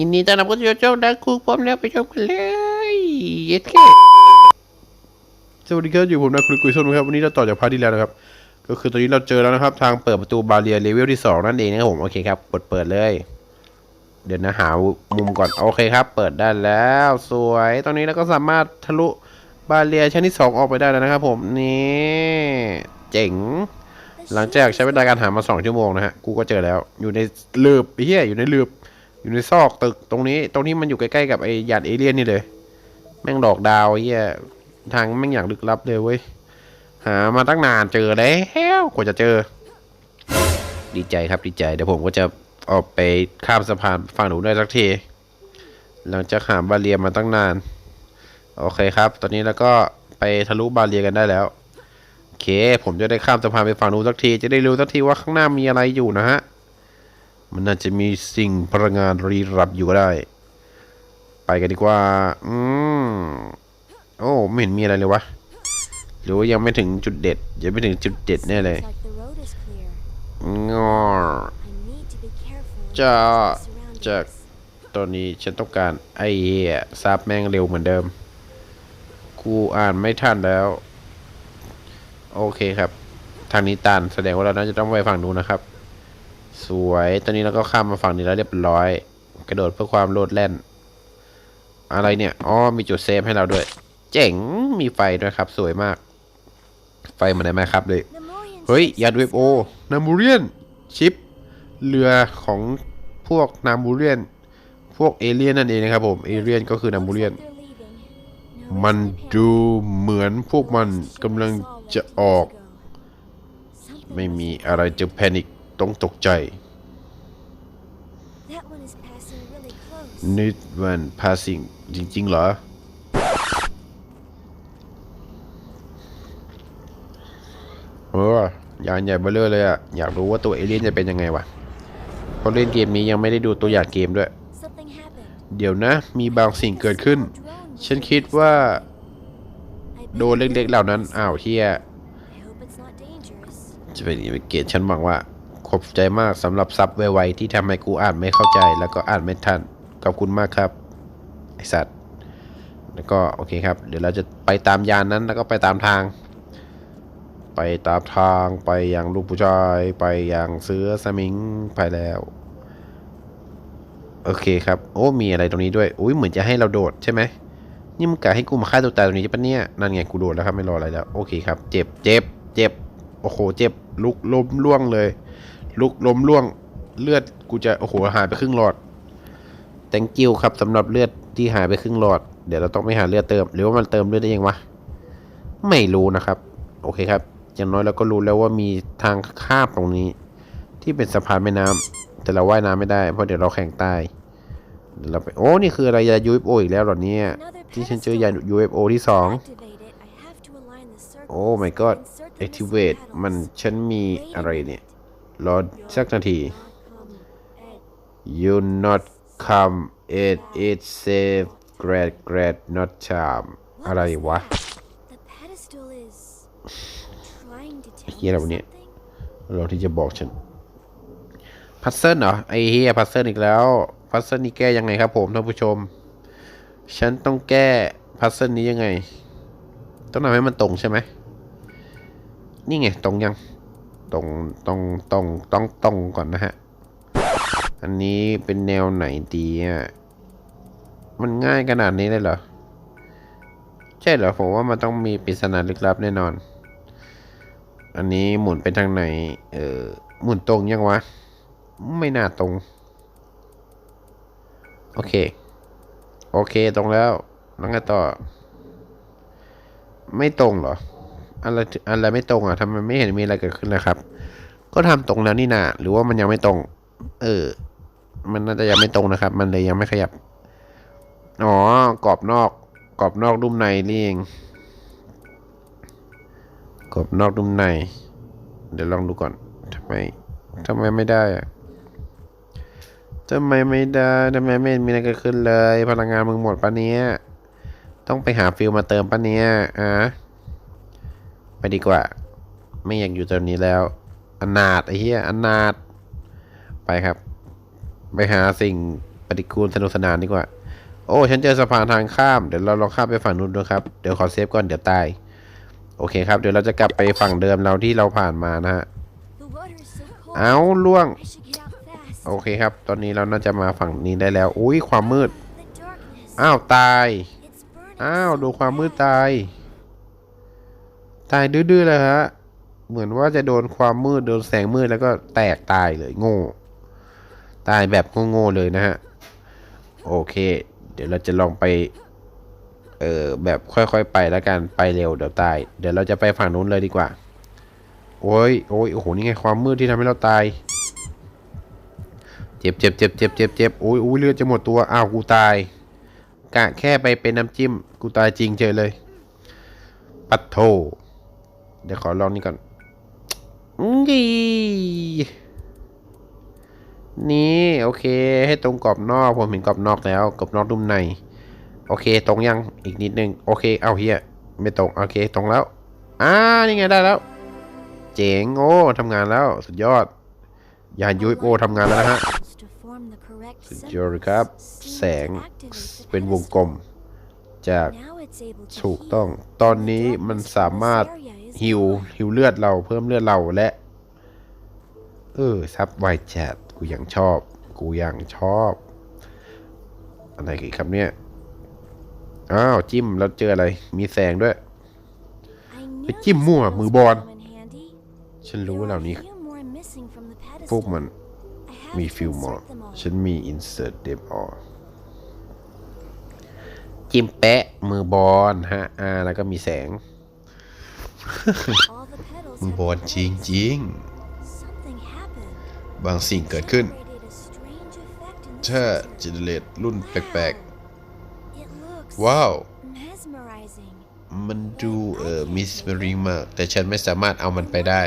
ยินดีต้อนรับเข้าสู่ช่องดักคูพร้อมแล้วไปชมกันเลยเย็ดเคสวัสดีครับอยู่ผมนะคุณกุยส้มนะครับวันนี้เราต่อจากพาร์ทที่แล้วนะครับ ก็คือตอนนี้เราเจอแล้วนะครับ ทางเปิดประตูบาเรียเลเวลที่สองนั่นเองนะครับผม โอเคครับกดเปิดเลย เดี๋ยวนะหามุมก่อนโอเคครับ เปิดได้แล้วสวยตอนนี้เราก็สามารถทะลุบาเรียชั้นที่สองออกไปได้แล้วนะครับผมนี่เจ๋ง หลังจากใช้เวลาการหามาสองชั่วโมงนะฮะกูก็เจอแล้ว อยู่ในลืบไอ้เหี้ยอยู่ในลืบอยู่ในซอกตึกตรงนี้ตรงนี้มันอยู่ใกล้ๆกับไอ้ยานเอเลี่ยนนี่เลย แม่งดอกดาวเหี้ยทางแม่งอย่างลึกลับเลยเว้ยหามาตั้งนานเจอแล้วกว่าจะเจอ ดีใจครับดีใจเดี๋ยวผมก็จะ ออกไปข้ามสะพานฝั่งหนูได้สักที หลังจากหาบาเรียมาตั้งนาน โอเคครับ ตอนนี้แล้วก็ไปทะลุบาเรียกันได้แล้ว โอเค ผมจะได้ข้ามสะพานไปฝั่งนู้นสักที จะได้รู้สักทีว่าข้างหน้ามีอะไรอยู่นะฮะ มันน่าจะมีสิ่งพลังงานรีรับอยู่ก็ได้ ไปกันดีกว่า อืม โอ้ไม่เห็นมีอะไรเลยวะ หรือว่ายังไม่ถึงจุดเด็ด ยังไม่ถึงจุดเด็ดแน่เลย Looks like the road is clear. งอ จะจากตอนนี้ฉันต้องการไอ้เหซับแม่งเร็วเหมือนเดิม กูอ่านไม่ทันแล้ว โอเคครับ ทางนี้ตันแสดงว่าเราน่าจะต้องไปฝั่งนู้นนะครับ สวยตอนนี้เราก็ข้ามมาฝั่งนี้แล้วเรียบร้อย กระโดดเพื่อความโลดแล่น อะไรเนี่ยอ๋อมีจุดเซฟให้เราด้วย เจ๋งมีไฟด้วยครับ สวยมาก ไฟเหมือนในแมครับเลยเฮ้ยยานเวฟโอนามูเรียนชิป เรือของพวกนามูเรียน พวกเอเลี่ยนนั่นเองนะครับผม เอเลี่ยนก็คือนามูเรียน มันดูเหมือนพวกมันกำลังจะออก ไม่มีอะไรจะแพนิคต้องตกใจ That one is passing really close. นิดวันพาสิงจริง ๆ เหรอ เออยานใหญ่เบ้อร่อเลยอะอยากรู้ว่าตัวเอเลี่ยนจะเป็นยังไงวะ ราะเล่นเกมนี้ยังไม่ได้ดูตัวอย่างเกมด้วย Something happened. เดี๋ยวนะ มีบางสิ่งเกิดขึ้น A drone ฉันคิดว่า I bet โดนเล็กๆเหล่านั้น อ้าวเฮีย I hope it's not dangerous. จะเป็นอีเกตฉันหวังว่า ขอบใจมากสำหรับซับไวๆที่ทำให้กูอ่านไม่เข้าใจ แล้วก็อ่านไม่ทัน ขอบคุณมากครับไอสัตว์ แล้วก็โอเคครับ เดี๋ยวเราจะไปตามยานนั้นแล้วก็ไปตามทาง ไปตามทางไปยังลูกผู้ชาย ไปยังเสือสมิงไปแล้ว โอเคครับ โอ้ มีอะไรตรงนี้ด้วย อุ้ยเหมือนจะให้เราโดดใช่ไหมนี่มึงกะให้กูมาฆ่าตัวตายตรงนี้ใช่ปะเนี่ย นั่นไงกูโดดแล้วครับไม่รออะไรแล้ว โอเคครับ เจ็บ เจ็บ เจ็บ โอ้โห เจ็บ ลุกล้มล่วงเลย ลุกล้มล่วง เลือดกูจะ โอ้โห หายไปครึ่งหลอด thank you ครับสำหรับเลือดที่หายไปครึ่งหลอด เดี๋ยวเราต้องไปหาเลือดเติม หรือว่ามันเติมเลือดได้ยังวะ ไม่รู้นะครับ โอเคครับ อย่างน้อยเราก็รู้แล้วว่ามีทางข้ามตรงนี้ ที่เป็นสะพานแม่น้ำ แต่เราว่ายน้ำไม่ได้เพราะเดี๋ยวเราแข่งใต้เดี๋ยวเราไปโอ้นี่คืออะไรยา UFO อีกแล้วเหรอเนี่ย Another ที่ฉันเจอยา pedestal. UFO ที่สอง Activate it. I have to align the circles โอ้ my god and insert the missile activate มัน paddles. ฉันมี Wait a อะไรเนี่ย minute. รอสักนาที Not come at you not come it it safe great great not charm What อะไร was วะ that? The pedestal is trying to tell เหี้ยอะไรวะ me เนี่ย something. เราที่จะบอกฉัน พัซเซิลเหรอไอ้เฮียพัซเซิลอีกแล้วพัซเซิลนี่แก้ยังไงครับ ผมท่านผู้ชม ฉันต้องแก้พัซเซิลนี้ยังไง ต้องทำให้มันตรงใช่ไหมนี่ไงตรงยังตรงตรงตรงต้องตรงก่อนนะฮะ อันนี้เป็นแนวไหนดีอะมันง่ายขนาดนี้เลยเหรอ ใช่เหรอผมว่ามันต้องมีปริศนาลึกลับแน่นอน อันนี้หมุนไปทางไหน เออหมุนตรงยังวะ ไม่น่าตรง โอเค โอเคตรงแล้วแล้วไงต่อ ไม่ตรงเหรอ อะไรอะไรไม่ตรงอะทำไมไม่เห็นมีอะไรเกิดขึ้นเลยครับ ก็ทำตรงแล้วนี่นาหรือว่ามันยังไม่ตรง เออ มันน่าจะยังไม่ตรงนะครับ มันเลยยังไม่ขยับ อ๋อ กรอบนอก กรอบนอกรุ่มในนี่เอง กรอบนอกนุ่มใน เดี๋ยวลองดูก่อนทำไมทำไมไม่ได้อะ ทำไมไม่ได้ทำไมไม่เห็นมีอะไรเกิดขึ้นเลย พลังงานมึงหมดปะเนี้ย ต้องไปหาฟิลมาเติมปะเนี่ยอะไปดีกว่า ไม่อยากอยู่ตรงนี้แล้วอนาถไอ้เหี้ยอนาถไปครับ ไปหาสิ่งปฏิกูลสนุกสนานดีกว่า โอ้ฉันเจอสะพานทางข้ามเดี๋ยวเราลองข้ามไปฝั่งนู้นดูครับเดี๋ยวขอเซฟก่อนเดี๋ยวตายโอเคครับ เดี๋ยวเราจะกลับไปฝั่งเดิมเราที่เราผ่านมานะฮะ The water is so cold. เอาล่วง โอเคครับ ตอนนี้เราน่าจะมาฝั่งนี้ได้แล้ว อุ้ยความมืด อ้าวตาย อ้าวดูความมืดตาย ตายดื้อๆเลยฮะ เหมือนว่าจะโดนความมืดโดนแสงมืดแล้วก็แตกตายเลยโง่ ตายแบบโง่ๆเลยนะฮะ โอเค เดี๋ยวเราจะลองไป เออแบบค่อยๆไปแล้วกัน ไปเร็วเดี๋ยวตาย เดี๋ยวเราจะไปฝั่งนู้นเลยดีกว่า โอ้ยโอ้ยโอ้โห นี่ไงความมืดที่ทำให้เราตาย เจ็บเจ็บเจ็บเจ็บเจ็บเจ็บโอ้ยโอ้ยเลือดจะหมดตัวอ้าวกูตาย กะแค่ไปเป็นน้ำจิ้ม กูตายจริงเฉยเลย ปัดโทเดี๋ยวขอลองนี่ก่อนอื้นี่โอเค ให้ตรงกรอบนอก ผมเห็นกรอบนอกแล้วกรอบนอกนุ่มใน โอเค ตรงยังอีกนิดนึง โอเค เอาเฮียไม่ตรง โอเค ตรงแล้ว อ่า นี่ไงได้แล้ว เจ๋งโอ้ทำงานแล้ว สุดยอดยานยูเอฟโอทำงานแล้วนะฮะ สุดยอดเลยครับ symbols แส seem ง to activate the เป็นวงกลม จาก pedestal. Now it's able to ถูก heal. ต้อง ตอนนี้มันสามารถ The darkness in this area is ฮิว gone. ฮิวเลือดเราเพิ่มเลือดเราและ เออซับไวแชทกูยังชอบ กูยังชอบ อะไรกันครับเนี่ย อ้าว จิ้มแล้วเจออะไร มีแสงด้วย I knew ไปจิ้ม these มั่ว symbols มือบอล would come in handy. ฉันรู้ว่าเหล่านี้ There are few more missing from the พวก pedestal. มัน I have มีฟิล์ More ฉันมี Insert Depth All จิ้มแปะ มือบอลฮะอ่าแล้วก็มีแสง มือบอลจริงจริงบางสิ่งเกิดขึ้น ถ้าเจเนเลตรุ่นแปลกๆ ว้าว มันดูเอ่อมิสเมริงมาก แต่ฉันไม่สามารถเอามันไปได้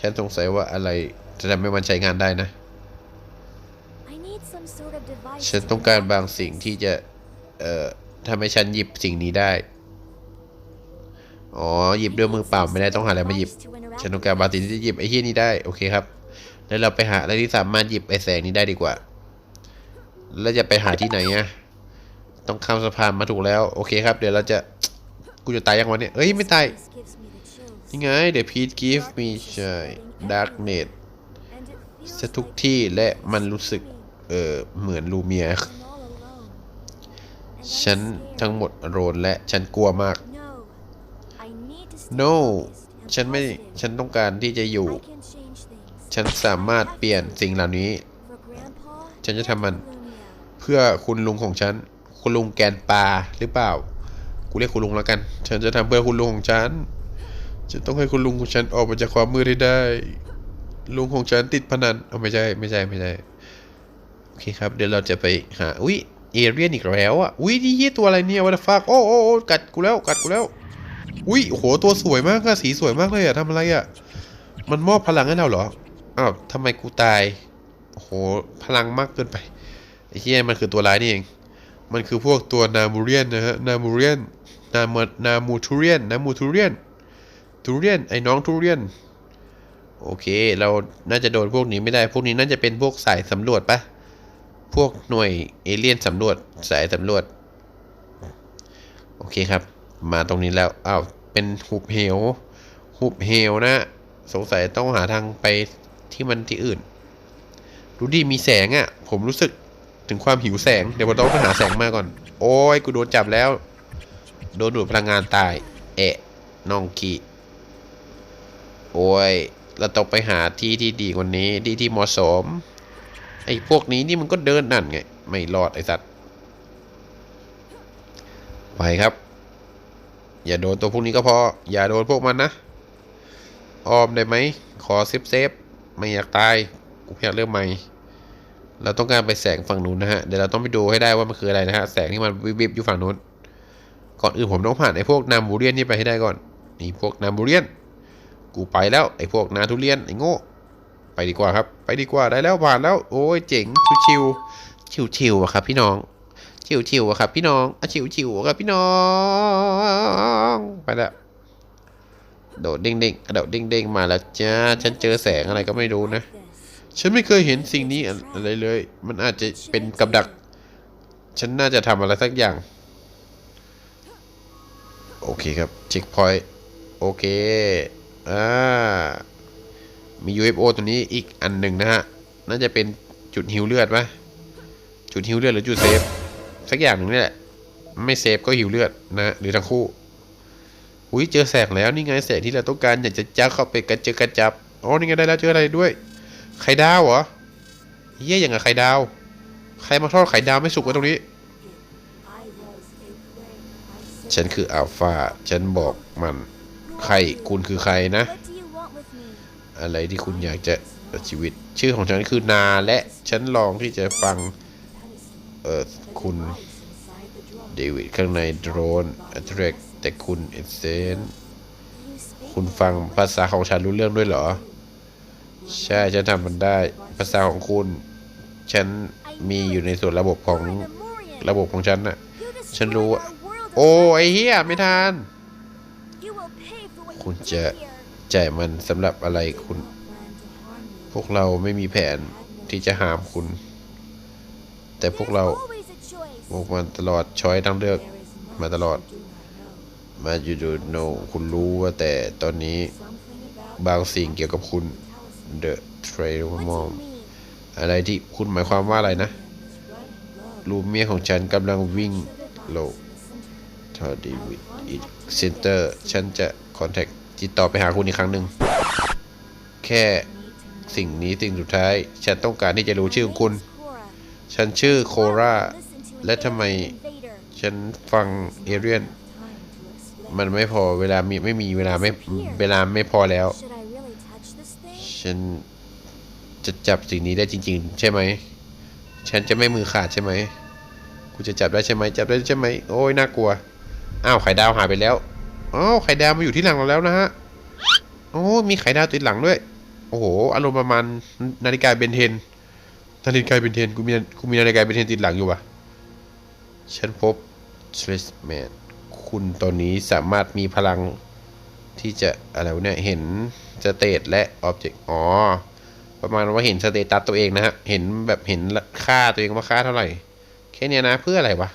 ฉันสงสัยว่าอะไร จะทำให้มันใช้งานได้นะ I need some sort of device ฉัน to ต้องการ interact บาง with สิ่ง this. ที่จะ เอ่อทำให้ฉันหยิบสิ่งนี้ได้ อ๋อ หยิบด้วยมือเปล่าไม่ได้ต้องหาอะไรมาหยิบ ฉันต้องการบางสิ่งที่จะหยิบไอ้เฮี้ยนี้ได้ โอเคครับ แล้วเราไปหาอะไรที่สามารถหยิบไอ้แสงนี้ได้ดีกว่า แล้วจะไปหาที่ไหนอะต้องข้ามสะพานมาถูกแล้ว โอเคครับ เดี๋ยวเราจะ กูจะตายยังวันเนี่ยเอ้ย ไม่ตาย This gives me the chills. นี่ไง The Peach Give Me ใช่ Darknet And it feels ซะทุกที่และมันรู้สึก เออเหมือนลูเมีย ฉันทั้งหมดโรนและฉันกลัวมาก No. ฉันไม่ ฉันต้องการที่จะอยู่ ฉันสามารถเปลี่ยนสิ่งเหล่านี้ ฉันจะทำมัน เพื่อคุณลุงของฉัน คุณลุงแกนปลาหรือเปล่า กูเรียกคุณลุงแล้วกัน ฉันจะทำเพื่อคุณลุงของฉันฉันต้องให้คุณลุงของฉันออกมาจากความมืดให้ได้ ลุงของฉันติดพนันเอาไม่ใช่ไม่ใช่ไม่ใช่โอเคครับ เดี๋ยวเราจะไปหาอุ้ยเอเรียนอีกแล้วอะอุ้ยนี่เหี้ยตัวอะไรเนี่ยวัตฟักโอ้โอ้โอกัดกูแล้วกัดกูแล้ว อุ้ยโหตัวสวยมากอะสีสวยมากเลยอะทำอะไรอะมันมอบพลังให้เราเหรออ้าวทำไมกูตายโอ้โหพลังมากเกินไปไอ้เหี้ยมันคือตัวร้ายนี่เอง มันคือพวกตัวนามูเรียนนะฮะนามูเรียนนามานามูทูเรียนนามูทูเรียนทูเรียนไอ้น้องทูเรียน โอเค เราน่าจะโดนพวกนี้ไม่ได้ พวกนี้น่าจะเป็นพวกสายสำรวจปะพวกหน่วยเอเลี่ยนสำรวจสายสำรวจ โอเคครับ มาตรงนี้แล้วอ้าวเป็นหุบเหว หุบเหวนะ สงสัยต้องหาทางไปที่มันที่อื่น ดูดิมีแสงอะ่ะ ผมรู้สึกถึงความหิวแสง เดี๋ยวผมต้องไปหาแสงมาก่อน โอ้ย กูโดนจับแล้ว โดนดูดพลังงานตาย เอะน้องกีโอ้ย เราต้องไปหาที่ที่ดีกว่านี้ที่ที่เหมาะสม ไอ้พวกนี้นี่มันก็เดินนั่นไง ไม่รอดไอ้สัตว์ ไปครับ อย่าโดนตัวพวกนี้ก็พอ อย่าโดนพวกมันนะออมได้ไหม ขอเซฟเซฟไม่อยากตาย กูอยากเริ่มใหม่ เราต้องการไปแสงฝั่งนู้นนะฮะ เดี๋ยวเราต้องไปดูให้ได้ว่ามันคืออะไรนะฮะ แสงที่มันวิบๆอยู่ฝั่งนู้น ก่อนอื่นผมต้องผ่านไอ้พวกนามบูเรียนนี่ไปให้ได้ก่อน นี่พวกนามบูเรียน กูไปแล้วไอ้พวกนาทุเรียนไอ้โง่ไปดีกว่าครับ ไปดีกว่าได้แล้วผ่านแล้ว โอ้ยเจ๋งชิวๆชิวอะครับ พี่น้องชิวชิวอะครับ พี่น้องอะชิวชิวอะครับพี่น้องไปแล้วโดดเด้งเด้งๆโดดเด้งเด้งๆมาแล้วจ้าฉันเจอแสงอะไรก็ไม่รู้นะฉันไม่เคยเห็นสิ่งนี้อะไรเลย มันอาจจะเป็นกับดัก ฉันน่าจะทำอะไรสักอย่าง โอเคครับเช็คพอยต์โอเค อ่ามี UFO ตัวนี้อีกอันหนึ่งนะฮะ น่าจะเป็นจุดหิวเลือดปะจุดหิวเลือดหรือจุดเซฟ สักอย่างหนึ่งนี่แหละ ไม่เซฟก็หิวเลือดนะหรือทั้งคู่ อุ้ยเจอแสงแล้วนี่ไงแสงที่เราต้องการอยากจะจ้าเข้าไปกระเจอกระจับ อ๋อ นี่ไงได้แล้วเจออะไรด้วย ไข่ดาวเหรอ เยี่ยอย่างกับไข่ดาว ใครมาทอดไข่ดาวไม่สุกไว้ตรงนี้ ฉันคืออัลฟา ฉันบอกมัน ใครคุณคือใครนะ อะไรที่คุณอยากจะชีวิต ชื่อของฉันคือนาและฉันลองที่จะฟัง เออคุณเดวิดข้างในโดรนอัตเรกแต่คุณเอเซนคุณฟังภาษาของฉันรู้เรื่องด้วยเหรอ ใช่ฉันทำมันได้ ภาษาของคุณ ฉันมีอยู่ในส่วนระบบของระบบของฉันน่ะ ฉันรู้ โอ้ไอเฮียไม่ทาน คุณจะจ่ายมันสำหรับอะไรคุณ พวกเราไม่มีแผนที่จะหามคุณ แต่พวกเรา always a choice. พวกมันตลอดช้อยทั้งเลือกมาตลอด มาอยู่ดูโนคุณรู้ว่าแต่ตอนนี้บางสิ่งเกี่ยวกับคุณ The Trail of Mom อะไรที่คุณหมายความว่าอะไรนะรูมเมียของฉันกำลังวิ่งโลทอดีวิดอีกเซนเตอร์ ฉันจะ คอนแทคติดต่อไปหาคุณอีกครั้งหนึ่ง แค่สิ่งนี้สิ่งสุดท้าย ฉันต้องการที่จะรู้ชื่อของคุณ ฉันชื่อโคราและทำไมฉันฟังเอเรียน มันไม่พอเวลามีไม่มีเวลาไม่เวลาไม่พอแล้ว ฉันจะจับสิ่งนี้ได้จริง ๆ ใช่ไหม ฉันจะไม่มือขาดใช่ไหมกูจะจับได้ใช่ไหมจับได้ใช่ไหมโอ้ยน่ากลัว อ้าวไข่ดาวหายไปแล้ว อ้าวไข่ดาวมาอยู่ที่หลังเราแล้วนะฮะโอ้มีไข่ดาวติดหลังด้วย โอ้โหอารมณ์ประมาณนาฬิกาเบนเทนนาฬิกาเบนเทนกูมีกูมีนาฬิกาเบนเทนติดหลังอยู่วะฉันพบทรสแมนคุณตอนนี้สามารถมีพลังที่จะอะไรเนี่ย เห็นสเตตและออบเจกต์อ๋อ ประมาณว่าเห็นสเตตัสตัวเองนะฮะ เห็นแบบเห็นค่าตัวเองว่าค่าเท่าไหร่ แค่เนี้ยนะเพื่ออะไรวะ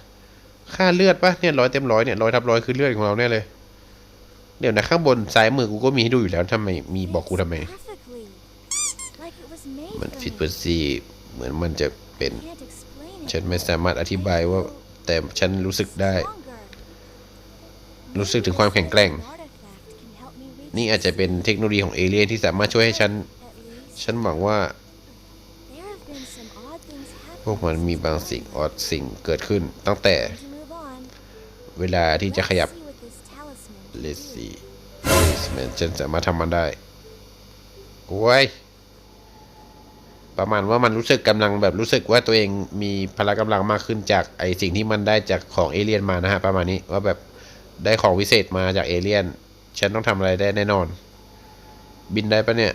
ค่าเลือดปะเนี่ยร้อยเต็มร้อยเนี่ยร้อยทับร้อยคือเลือดของเราแน่เลย เดี๋ยวนะข้างบนซ้ายมือกูก็มีให้ดูอยู่แล้วทำไมมีบอกกูทำไม มัน for ผิดเปอร์ซีเหมือนมันจะเป็น ฉันไม่สามารถอธิบายว่า แต่ฉันรู้สึกได้ รู้สึกถึงความแข็งแกร่ง นี่อาจจะเป็นเทคโนโลยีของเอเลี่ยนที่สามารถช่วยให้ฉัน ฉันหวังว่า พวกมันมีบางสิ่งออดสิ่งเกิดขึ้น ตั้งแต่ เวลาที่จะขยับ Let's see what this talisman เล can ส do. ซี่เลสแมนฉันสามารถทำมันได้โอ้ยประมาณว่ามันรู้สึกกำลังแบบรู้สึกว่าตัวเองมีพละกำลังมากขึ้นจากไอสิ่งที่มันได้จากของเอเลี่ยนมานะฮะประมาณนี้ว่าแบบได้ของวิเศษมาจากเอเลี่ยน ฉันต้องทำอะไรได้แน่นอน บินได้ปะเนี่ย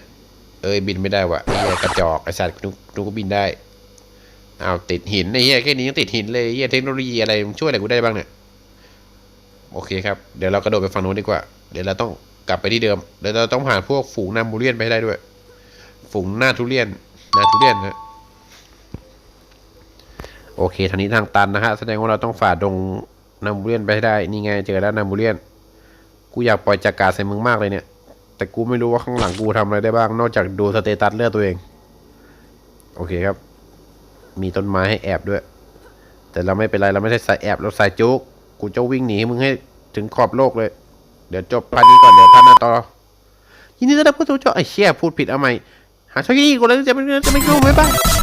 เอ้ยบินไม่ได้วะไอ้เหี้ยกระจอกไอ้สัตว์นุกนุกก็บินได้อ้าวติดหินไอ้เหี้ยแค่นี้ยังติดหินเลยไอ้เหี้ยเทคโนโลยีอะไรช่วยอะไรกูได้บ้างเนี่ย โอเคครับ เดี๋ยวเรากระโดดไปฝั่งนู้นดีกว่า เดี๋ยวเราต้องกลับไปที่เดิม เดี๋ยวเราต้องผ่านพวกฝูงนามูเรียนไปให้ได้ด้วย ฝูงหน้าทุเรียนหน้าทุเรียนนะโอเคทางนี้ทางตันนะฮะ แสดงว่าเราต้องฝ่าดงนามูเรียนไปให้ได้ นี่ไงเจอแล้วนามูเรียน กูอยากปล่อยจากกาใส่มึงมากเลยเนี่ย แต่กูไม่รู้ว่าข้างหลังกูทำอะไรได้บ้าง นอกจากดูสเตตัสเลือดตัวเอง โอเคครับ มีต้นไม้ให้แอบด้วย แต่เราไม่เป็นไรเราไม่ใช่สายแอบเราสายจุก กูจะวิ่งหนีมึงให้ ถึงขอบโลกเลย เดี๋ยวจบพันนี้ก่อนเดี๋ยวพาร์ทหน้าต่อยินดีต้อนรับเข้าสู่ช่องไอ้เชี่ยพูดผิดเอาใหม่หาช่องนี้กูแล้วจะไม่จะไม่รู้ไหมบ้าง